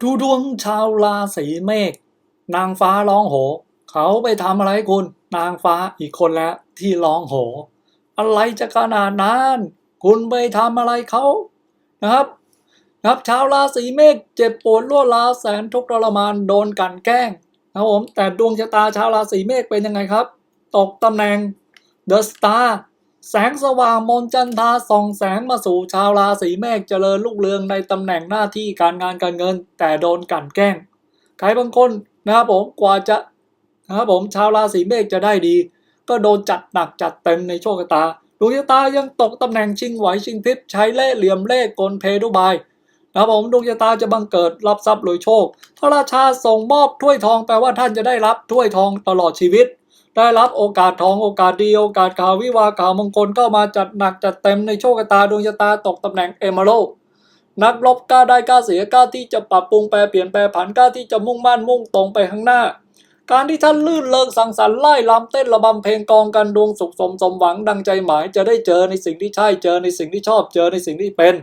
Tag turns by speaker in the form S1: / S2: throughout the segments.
S1: ดูดวงชาวราศีเมษนางฟ้าร้องโห เขาไปทำอะไรคุณ นางฟ้าอีกคนแล้วที่ร้องโห อะไรจะขนาดนั้นคุณไปทำอะไรเขานะครับนะครับชาวราศีเมษเจ็บปวดรวดร้าวแสนทุกข์ทรมานโดนกันแกล้งนะครับผมแต่ดวงชะตาชาวราศีเมษเป็นยังไงครับ ตกตำแหน่งเดอะสตาร์ แสงสว่างมนจันทาส่องแสงมาสู่ชาวราศีเมษเจริญรุ่งเรืองในตำแหน่งหน้าที่การงานการเงิน แต่โดนกั่นแกล้งใครบางคนนะครับผมกว่าจะนะครับผมชาวราศีเมษจะได้ดี ก็โดนจัดหนักจัดเต็มในโชคชะตาดวงชะตายังตกตำแหน่งชิงไหวชิงพริบใช้เล่ห์เหลี่ยมเล่ห์กลเพดุบายนะครับผมดวงชะตาจะบังเกิดรับทรัพย์รวยโชค พระราชาส่งมอบถ้วยทองแปลว่าท่านจะได้รับถ้วยทองตลอดชีวิต ได้รับโอกาสทองโอกาสดีโอกาสข่าววิวาข่าวมงคลเข้ามาจัดหนักจัดเต็มในโชคชะตาดวงชะตาตกตำแหน่งเอม r ร d นักรบกล้าได้กล้าเสียกล้าที่จะปรับปรุงแปลเปลี่ยนแปลผันกล้าที่จะมุ่งมั่นมุ่งตรงไปข้างหน้า การที่ท่านลื่นเลิงสังสรรค์ไล่ลำเต้นระบำเพลงกองกันดวงสุขสมสมหวังดังใจหมายจะได้เจอในสิ่งที่ใช่เจอในสิ่งที่ชอบเจอในสิ่งที่เป็น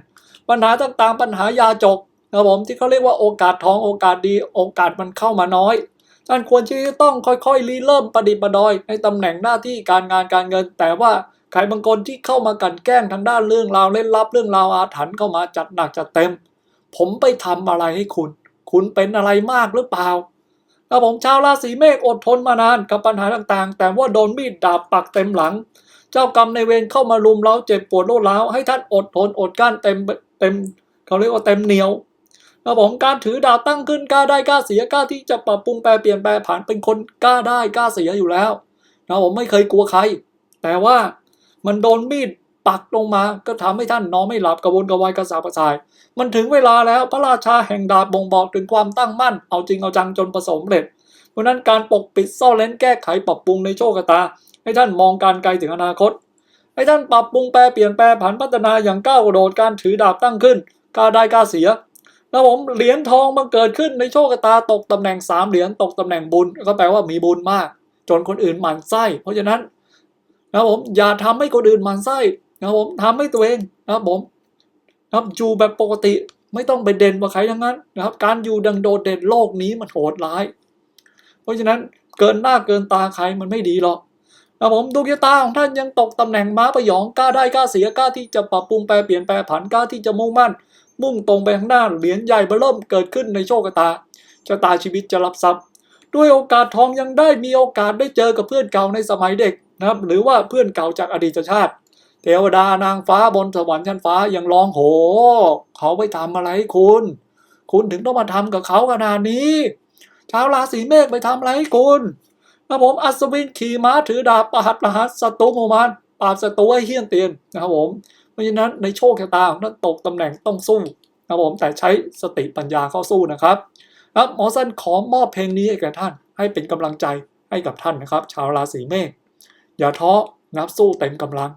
S1: ปัญหาต่างๆปัญหายาจกนะผมที่เขาเรียกว่าโอกาสทองโอกาสดีโอกาสมันเข้ามาน้อย ท่านควรที่จะต้องค่อยๆรีเริ่มประดิษฐ์ประดอยในตำแหน่งหน้าที่การงานการเงิน แต่ว่าใครบางคนที่เข้ามากันแกล้งทางด้านเรื่องราวเล่นลับเรื่องราวอาถรรพ์เข้ามาจัดหนักจัดเต็ม ผมไปทำอะไรให้คุณ คุณเป็นอะไรมากหรือเปล่าถ้าผมชาวราศีเมษอดทนมานานกับปัญหาต่างๆ แต่ว่าโดนมีดดาบปักเต็มหลัง เจ้ากรรมในเวรเข้ามารุมเร้าเจ็บปวดโลดร้าวให้ท่านอดทนอดกั้นเต็มเต็มเขาเรียกว่าเต็มเหนียว ครับผมการถือดาวตั้งขึ้นกล้าได้กล้าเสียกล้าที่จะปรับปรุงแปลเปลี่ยนแปลผันเป็นคนกล้าได้กล้าเสียอยู่แล้วนะผมไม่เคยกลัวใคร แต่ว่ามันโดนมีดปักลงมาก็ทำให้ท่านนอนไม่หลับกระวนกระวายกระสาบกระส่าย มันถึงเวลาแล้วพระราชาแห่งดาบบ่งบอกถึงความตั้งมั่น เอาจริงเอาจังจนประสบเร็จเพราะนั้นการปกปิดซ่อนเล้นแก้ไขปรับปรุงในโชคชะตา ให้ท่านมองการไกลถึงอนาคต ให้ท่านปรับปรุงแปลเปลี่ยนแปลผันพัฒนาอย่างก้าวกระโดดการถือดาบตั้งขึ้นกล้าได้กล้าเสีย แล้วผมเหรียญทองมันเกิดขึ้นในโชคชะตาตกตำแหน่งสามเหรียญตกตำแหน่งบุญก็แปลว่ามีบุญมาก จนคนอื่นหมั่นไส้ เพราะฉะนั้นนะผมอย่าทำให้คนอื่นหมั่นไส้นะผมทำให้ตัวเองนะผมนะอยู่แบบปกติไม่ต้องไปเด่นกว่าใครทั้งนั้นนะครับ การอยู่ดังโดดเด่นโลกนี้มันโหดร้าย เพราะฉะนั้นเกินหน้าเกินตาใครมันไม่ดีหรอกนะผมดวงชะตาของท่านยังตกตำแหน่งม้าประยองกล้าได้กล้าเสียกล้าที่จะปรับปรุงแปลเปลี่ยนแปลผันกล้าที่จะมุ่งมั่น มุ่งตรงไปข้างหน้าเหรียญใหญ่เบริ่มเกิดขึ้นในโชคชะตาชะตาชีวิตจะรับทรัพย์ ด้วยโอกาสทองยังได้มีโอกาสได้เจอกับเพื่อนเก่าในสมัยเด็กนะครับ หรือว่าเพื่อนเก่าจากอดีตชาติ เทวดานางฟ้าบนสวรรค์ชั้นฟ้ายังร้องโห เขาไปทำอะไรให้คุณ คุณถึงต้องมาทำกับเขาขนาดนี้ชาวราศีเมษไปทำอะไรให้คุณนะผมอัศวินขี่ม้าถือดาบประหัตประหัตศัตรูโมมานปราบศัตรูให้เฮี้ยนเตียนนะครับผม เพราะฉะนั้นในโชคชะตาของท่านตกตำแหน่งต้องสู้นะครับผมแต่ใช้สติปัญญาเข้าสู้นะครับครับหมอสั้นขอมอบเพลงนี้ให้แก่ท่าน ให้เป็นกำลังใจให้กับท่านนะครับ ชาวราศีเมษอย่าท้อนับสู้เต็มกำลัง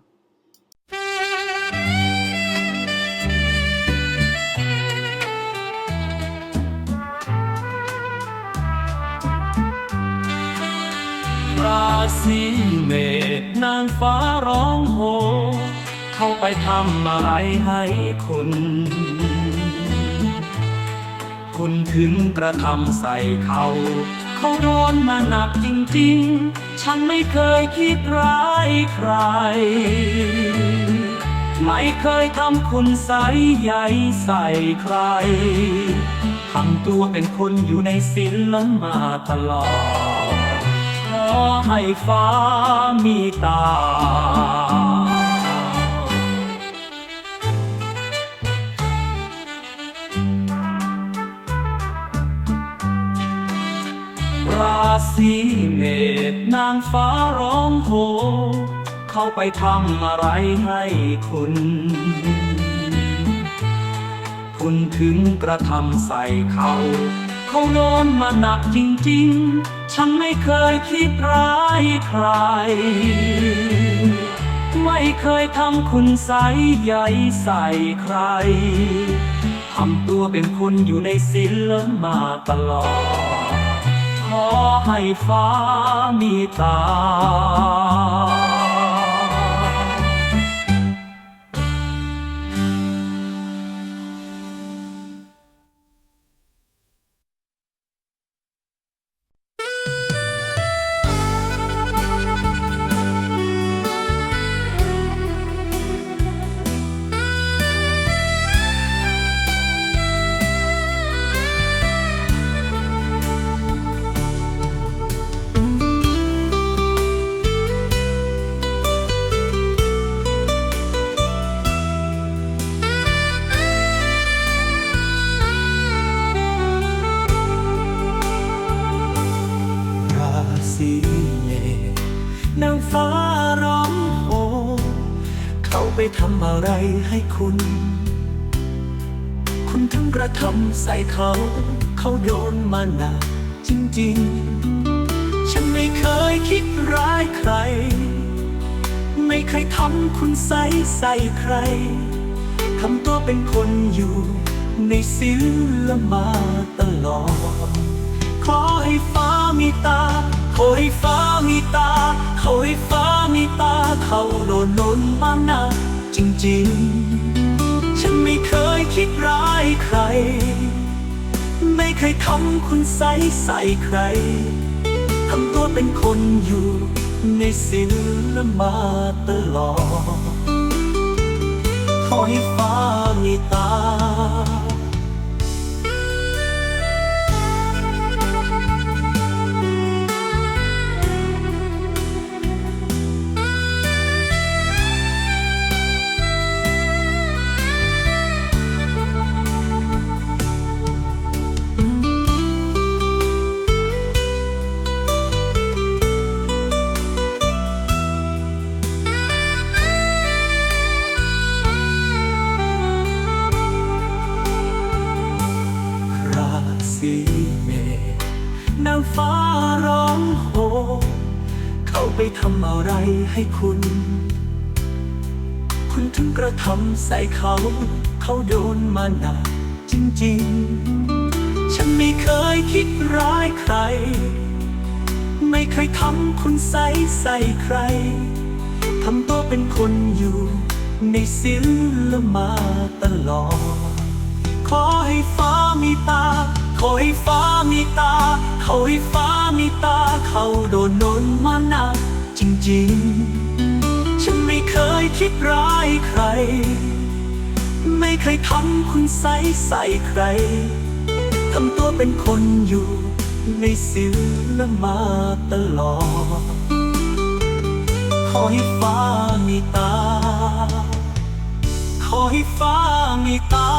S2: ราศีเมษนางฟ้าร้องโห เขาไปทำอะไรให้คุณ คุณถึงกระทำใส่เขา เขาโดนมาหนักจริงๆ ฉันไม่เคยคิดร้ายใคร ไม่เคยทำคุณใส่ใยใส่ใครทำตัวเป็นคนอยู่ในศีลมาตลอด ขอให้ฟ้ามีตา ราศีเมษนางฟ้าร้องโห เข้าไปทำอะไรให้คุณ คุณถึงกระทำใส่เขา เขาโดนมาหนักจริงๆ ฉันไม่เคยคิดร้ายใคร ไม่เคยทำคุณใสใยใส่ใครทำตัวเป็นคนอยู่ในศีลมาตลอด ขอให้ฟ้ามีตา
S3: ถึงกระทำใส่เขา เขาโดนมาหนักจริงๆ ฉันไม่เคยคิดร้ายใคร ไม่เคยทำคุณใส่ใส่ใคร ทำตัวเป็นคนอยู่ในศิลมาตลอด ขอให้ฟ้ามีตา ขอให้ฟ้ามีตา ขอให้ฟ้ามีตา เขาโดนนนมาหนักจริงๆ คิดร้ายใคร ไม่เคยทำคุณใสใส่ใครทำตัวเป็นคนอยู่ในศิลมาตลอดขอให้ฟ้ามีตา ไปทำอะไรให้คุณ คุณถึงกระทำใส่เขา เขาโดนมาหนักจริงๆ ฉันไม่เคยคิดร้ายใคร ไม่เคยทำคุณใส่ใส่ใคร ทำตัวเป็นคนอยู่ในศิลมาตลอด ขอให้ฟ้ามีตา ขอให้ฟ้ามีตาขอให้ฟ้ามีตา เขาโดนนนมาหนักจริงๆ ฉันไม่เคยคิดร้ายใคร ไม่เคยทำคุณใส่ใส่ใคร ทำตัวเป็นคนอยู่ในศิลมาตลอด ขอให้ฟ้ามีตา ขอให้ฟ้ามีตา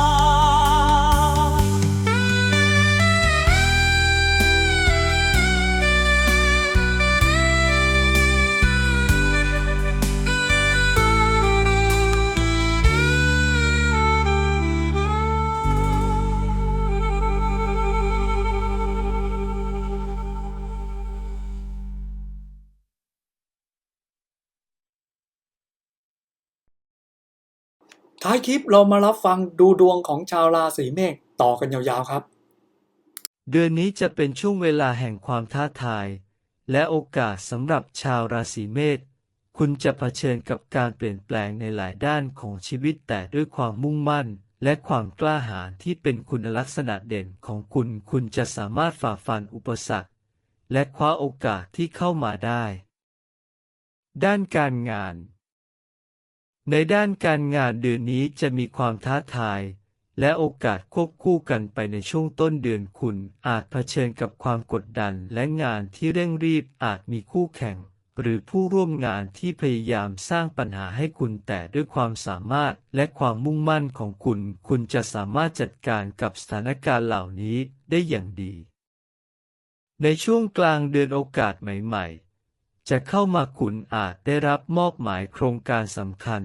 S1: ท้ายคลิปเรามารับฟังดูดวงของชาวราศีเมษต่อกันยาวๆครับ
S4: เดือนนี้จะเป็นช่วงเวลาแห่งความท้าทาย และโอกาสสำหรับชาวราศีเมษคุณจะเผชิญกับการเปลี่ยนแปลงในหลายด้านของชีวิตแต่ด้วยความมุ่งมั่น และความกล้าหาญที่เป็นคุณลักษณะเด่นของคุณ คุณจะสามารถฝ่าฟันอุปสรรค และคว้าโอกาสที่เข้ามาได้ ด้านการงาน ในด้านการงานเดือนนี้จะมีความท้าทาย และโอกาสควบคู่กันไปในช่วงต้นเดือนคุณอาจเผชิญกับความกดดันและงานที่เร่งรีบอาจมีคู่แข่ง หรือผู้ร่วมงานที่พยายามสร้างปัญหาให้คุณแต่ด้วยความสามารถและความมุ่งมั่นของคุณ คุณจะสามารถจัดการกับสถานการณ์เหล่านี้ได้อย่างดี ในช่วงกลางเดือนโอกาสใหม่ ๆ จะเข้ามาคุณอาจได้รับมอบหมายโครงการสำคัญ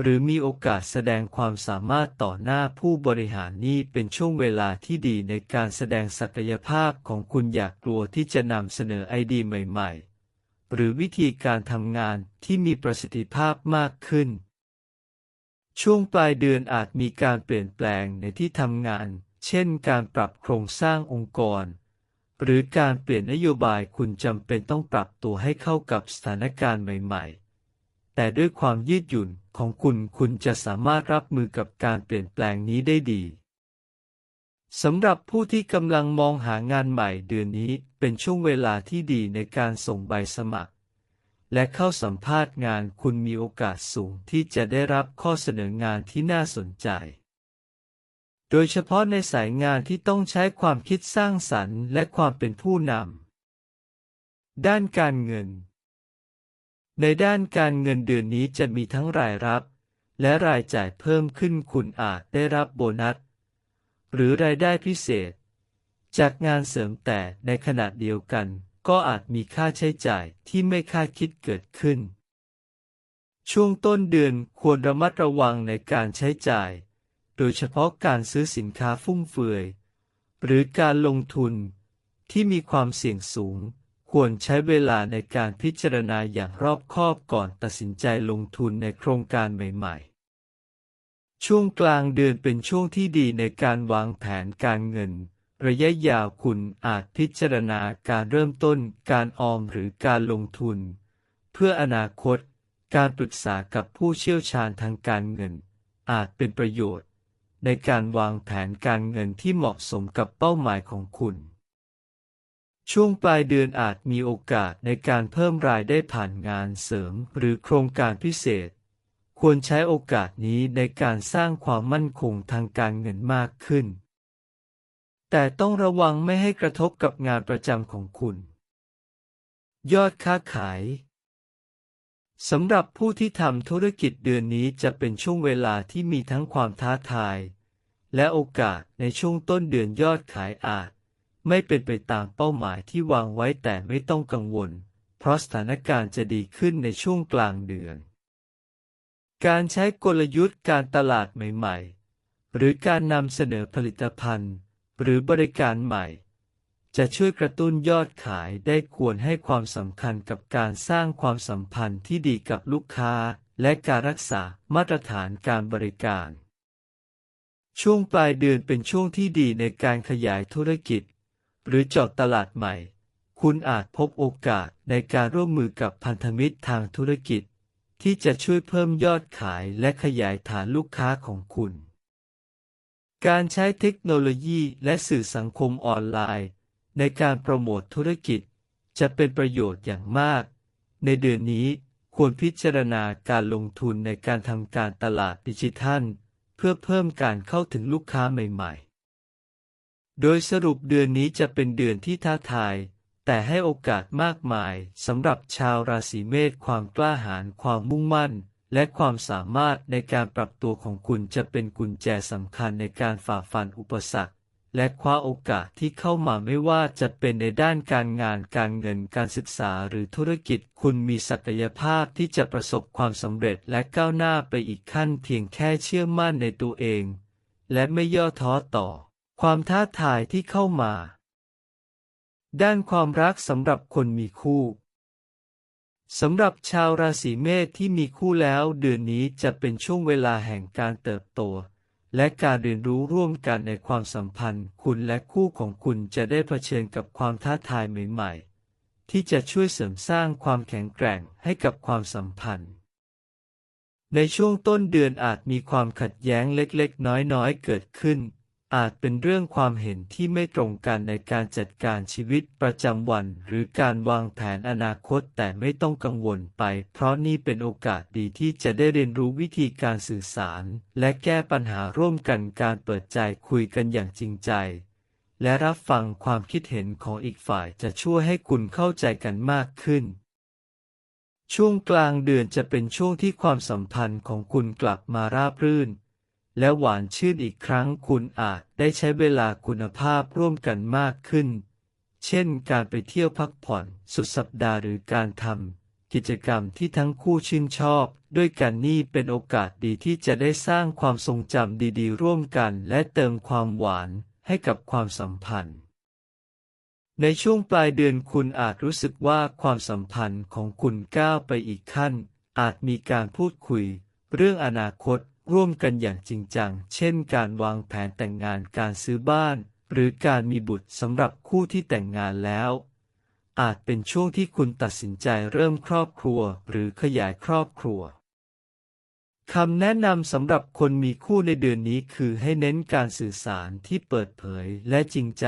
S4: หรือมีโอกาสแสดงความสามารถต่อหน้าผู้บริหารนี่เป็นช่วงเวลาที่ดีในการแสดงศักยภาพของคุณอยากกลัวที่จะนำเสนอไอเดียใหม่ ๆ หรือวิธีการทำงานที่มีประสิทธิภาพมากขึ้น ช่วงปลายเดือนอาจมีการเปลี่ยนแปลงในที่ทำงาน เช่น การปรับโครงสร้างองค์กร หรือการเปลี่ยนนโยบายคุณจำเป็นต้องปรับตัวให้เข้ากับสถานการณ์ใหม่ๆ แต่ด้วยความยืดหยุ่นของคุณคุณจะสามารถรับมือกับการเปลี่ยนแปลงนี้ได้ดีสำหรับผู้ที่กำลังมองหางานใหม่เดือนนี้เป็นช่วงเวลาที่ดีในการส่งใบสมัคร และเข้าสัมภาษณ์งานคุณมีโอกาสสูงที่จะได้รับข้อเสนองานที่น่าสนใจ โดยเฉพาะในสายงานที่ต้องใช้ความคิดสร้างสรรค์และความเป็นผู้นำ ด้านการเงิน ในด้านการเงินเดือนนี้จะมีทั้งรายรับ และรายจ่ายเพิ่มขึ้นคุณอาจได้รับโบนัส หรือรายได้พิเศษ จากงานเสริมแต่ในขณะเดียวกัน ก็อาจมีค่าใช้จ่ายที่ไม่คาดคิดเกิดขึ้น ช่วงต้นเดือนควรระมัดระวังในการใช้จ่าย โดยเฉพาะการซื้อสินค้าฟุ่มเฟือย หรือการลงทุนที่มีความเสี่ยงสูง ควรใช้เวลาในการพิจารณาอย่างรอบคอบก่อนตัดสินใจลงทุนในโครงการใหม่ ๆ ช่วงกลางเดือนเป็นช่วงที่ดีในการวางแผนการเงิน ระยะยาวคุณอาจพิจารณาการเริ่มต้นการออมหรือการลงทุน เพื่ออนาคต การปรึกษากับผู้เชี่ยวชาญทางการเงิน อาจเป็นประโยชน์ ในการวางแผนการเงินที่เหมาะสมกับเป้าหมายของคุณ ช่วงปลายเดือนอาจมีโอกาสในการเพิ่มรายได้ผ่านงานเสริมหรือโครงการพิเศษ ควรใช้โอกาสนี้ในการสร้างความมั่นคงทางการเงินมากขึ้น แต่ต้องระวังไม่ให้กระทบกับงานประจำของคุณ ยอดค้าขาย สำหรับผู้ที่ทำธุรกิจเดือนนี้จะเป็นช่วงเวลาที่มีทั้งความท้าทาย และโอกาสในช่วงต้นเดือนยอดขายอาจ ไม่เป็นไปตามเป้าหมายที่วางไว้แต่ไม่ต้องกังวล เพราะสถานการณ์จะดีขึ้นในช่วงกลางเดือน การใช้กลยุทธ์การตลาดใหม่ ๆ หรือการนำเสนอผลิตภัณฑ์ หรือบริการใหม่ จะช่วยกระตุ้นยอดขายได้ควรให้ความสำคัญกับการสร้างความสัมพันธ์ที่ดีกับลูกค้า และการรักษามาตรฐานการบริการ ช่วงปลายเดือนเป็นช่วงที่ดีในการขยายธุรกิจ หรือเจาะตลาดใหม่ คุณอาจพบโอกาสในการร่วมมือกับพันธมิตรทางธุรกิจ ที่จะช่วยเพิ่มยอดขายและขยายฐานลูกค้าของคุณ การใช้เทคโนโลยีและสื่อสังคมออนไลน์ ในการโปรโมทธุรกิจ จะเป็นประโยชน์อย่างมาก ในเดือนนี้ควรพิจารณาการลงทุนในการทำการตลาดดิจิทัล เพื่อเพิ่มการเข้าถึงลูกค้าใหม่ๆ โดยสรุปเดือนนี้จะเป็นเดือนที่ท้าทายแต่ให้โอกาสมากมายสำหรับชาวราศีเมษความกล้าหาญความมุ่งมั่น และความสามารถในการปรับตัวของคุณจะเป็นกุญแจสำคัญในการฝ่าฟันอุปสรรค และคว้าโอกาสที่เข้ามาไม่ว่าจะเป็นในด้านการงานการเงินการศึกษาหรือธุรกิจ คุณมีศักยภาพที่จะประสบความสำเร็จและก้าวหน้าไปอีกขั้นเพียงแค่เชื่อมั่นในตัวเอง และไม่ย่อท้อต่อ ความท้าทายที่เข้ามา ด้านความรักสำหรับคนมีคู่สำหรับชาวราศีเมษที่มีคู่แล้วเดือนนี้จะเป็นช่วงเวลาแห่งการเติบโต และการเรียนรู้ร่วมกันในความสัมพันธ์ คุณและคู่ของคุณจะได้เผชิญกับความท้าทายใหม่ๆ ที่จะช่วยเสริมสร้างความแข็งแกร่งให้กับความสัมพันธ์ ในช่วงต้นเดือนอาจมีความขัดแย้งเล็กๆ น้อยๆ เกิดขึ้น อาจเป็นเรื่องความเห็นที่ไม่ตรงกันในการจัดการชีวิตประจำวัน หรือการวางแผนอนาคตแต่ไม่ต้องกังวลไป เพราะนี่เป็นโอกาสดีที่จะได้เรียนรู้วิธีการสื่อสาร และแก้ปัญหาร่วมกันการเปิดใจคุยกันอย่างจริงใจ และรับฟังความคิดเห็นของอีกฝ่ายจะช่วยให้คุณเข้าใจกันมากขึ้นช่วงกลางเดือนจะเป็นช่วงที่ความสัมพันธ์ของคุณกลับมาราบรื่น และหวานชื่นอีกครั้งคุณอาจได้ใช้เวลาคุณภาพร่วมกันมากขึ้น เช่นการไปเที่ยวพักผ่อนสุดสัปดาห์หรือการทำกิจกรรมที่ทั้งคู่ชื่นชอบ ด้วยกันนี่เป็นโอกาสดีที่จะได้สร้างความทรงจำดีๆ ร่วมกัน และเติมความหวานให้กับความสัมพันธ์ ในช่วงปลายเดือนคุณอาจรู้สึกว่าความสัมพันธ์ของคุณก้าวไปอีกขั้น อาจมีการพูดคุย เรื่องอนาคต ร่วมกันอย่างจริงจัง เช่นการวางแผนแต่งงานการซื้อบ้าน หรือการมีบุตรสำหรับคู่ที่แต่งงานแล้ว อาจเป็นช่วงที่คุณตัดสินใจเริ่มครอบครัวหรือขยายครอบครัวคำแนะนำสำหรับคนมีคู่ในเดือนนี้คือให้เน้นการสื่อสารที่เปิดเผยและจริงใจ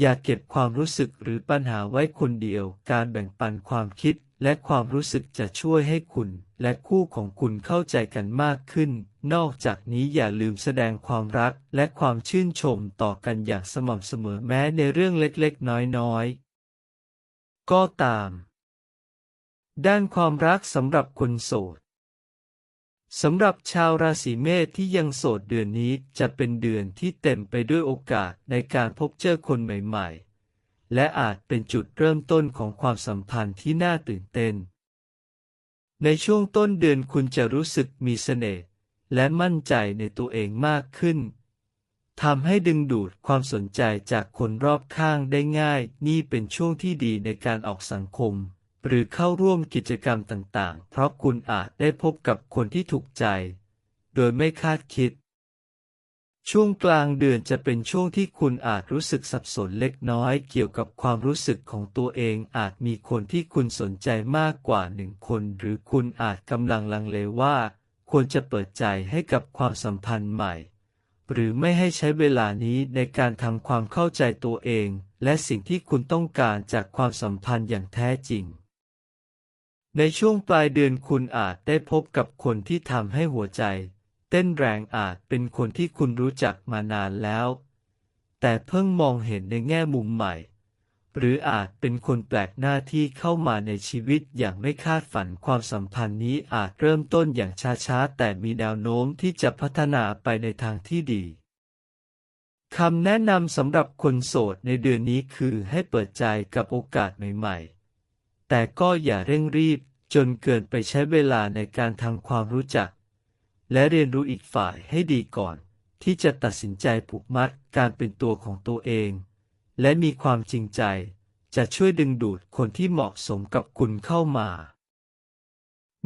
S4: อย่าเก็บความรู้สึกหรือปัญหาไว้คนเดียว การแบ่งปันความคิด และความรู้สึกจะช่วยให้คุณ และคู่ของคุณเข้าใจกันมากขึ้น นอกจากนี้อย่าลืมแสดงความรักและความชื่นชมต่อกันอย่างสม่ำเสมอแม้ในเรื่องเล็กๆ น้อยๆ ก็ตาม ด้านความรักสำหรับคนโสดสำหรับชาวราศีเมษที่ยังโสดเดือนนี้จะเป็นเดือนที่เต็มไปด้วยโอกาสในการพบเจอคนใหม่ๆ และอาจเป็นจุดเริ่มต้นของความสัมพันธ์ที่น่าตื่นเต้น ในช่วงต้นเดือนคุณจะรู้สึกมีเสน่ห์และมั่นใจในตัวเองมากขึ้นทำให้ดึงดูดความสนใจจากคนรอบข้างได้ง่าย นี่เป็นช่วงที่ดีในการออกสังคม หรือเข้าร่วมกิจกรรมต่างๆ เพราะคุณอาจได้พบกับคนที่ถูกใจ โดยไม่คาดคิด ช่วงกลางเดือนจะเป็นช่วงที่คุณอาจรู้สึกสับสนเล็กน้อยเกี่ยวกับความรู้สึกของตัวเองอาจมีคนที่คุณสนใจมากกว่าหนึ่งคน หรือคุณอาจกำลังลังเลว่า ควรจะเปิดใจให้กับความสัมพันธ์ใหม่ หรือไม่ให้ใช้เวลานี้ในการทำความเข้าใจตัวเอง และสิ่งที่คุณต้องการจากความสัมพันธ์อย่างแท้จริง ในช่วงปลายเดือนคุณอาจได้พบกับคนที่ทำให้หัวใจ ต้นแรงอาจเป็นคนที่คุณรู้จักมานานแล้ว แต่เพิ่งมองเห็นในแง่มุมใหม่ หรืออาจเป็นคนแปลกหน้าที่เข้ามาในชีวิตอย่างไม่คาดฝันความสัมพันธ์นี้อาจเริ่มต้นอย่างช้าๆ แต่มีแนวโน้มที่จะพัฒนาไปในทางที่ดีคำแนะนำสำหรับคนโสดในเดือนนี้คือให้เปิดใจกับโอกาสใหม่ๆ แต่ก็อย่าเร่งรีบจนเกินไปใช้เวลาในการทำความรู้จัก และเรียนรู้อีกฝ่ายให้ดีก่อน ที่จะตัดสินใจผูกมัดการเป็นตัวของตัวเอง และมีความจริงใจ จะช่วยดึงดูดคนที่เหมาะสมกับคุณเข้ามา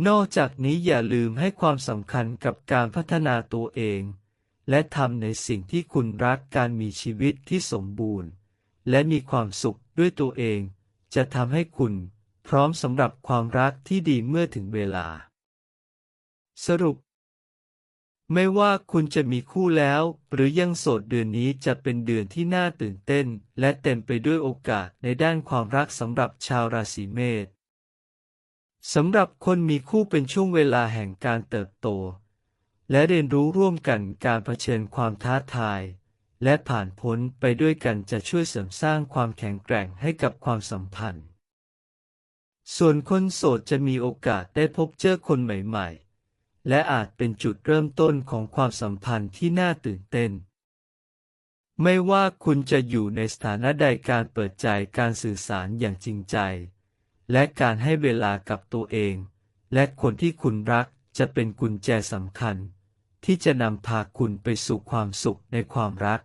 S4: นอกจากนี้อย่าลืมให้ความสำคัญกับการพัฒนาตัวเอง และทำในสิ่งที่คุณรักการมีชีวิตที่สมบูรณ์ และมีความสุขด้วยตัวเอง จะทำให้คุณพร้อมสำหรับความรักที่ดีเมื่อถึงเวลา สรุป ไม่ว่าคุณจะมีคู่แล้ว หรือยังโสดเดือนนี้จะเป็นเดือนที่น่าตื่นเต้น และเต็มไปด้วยโอกาสในด้านความรักสำหรับชาวราศีเมษสำหรับคนมีคู่เป็นช่วงเวลาแห่งการเติบโต และเรียนรู้ร่วมกันการเผชิญความท้าทาย และผ่านพ้นไปด้วยกันจะช่วยเสริมสร้างความแข็งแกร่งให้กับความสัมพันธ์ ส่วนคนโสดจะมีโอกาสได้พบเจอคนใหม่ๆ และอาจเป็นจุดเริ่มต้นของความสัมพันธ์ที่น่าตื่นเต้น ไม่ว่าคุณจะอยู่ในสถานะใดการเปิดใจการสื่อสารอย่างจริงใจ และการให้เวลากับตัวเอง และคนที่คุณรักจะเป็นกุญแจสำคัญ ที่จะนำพาคุณไปสู่ความสุขในความรัก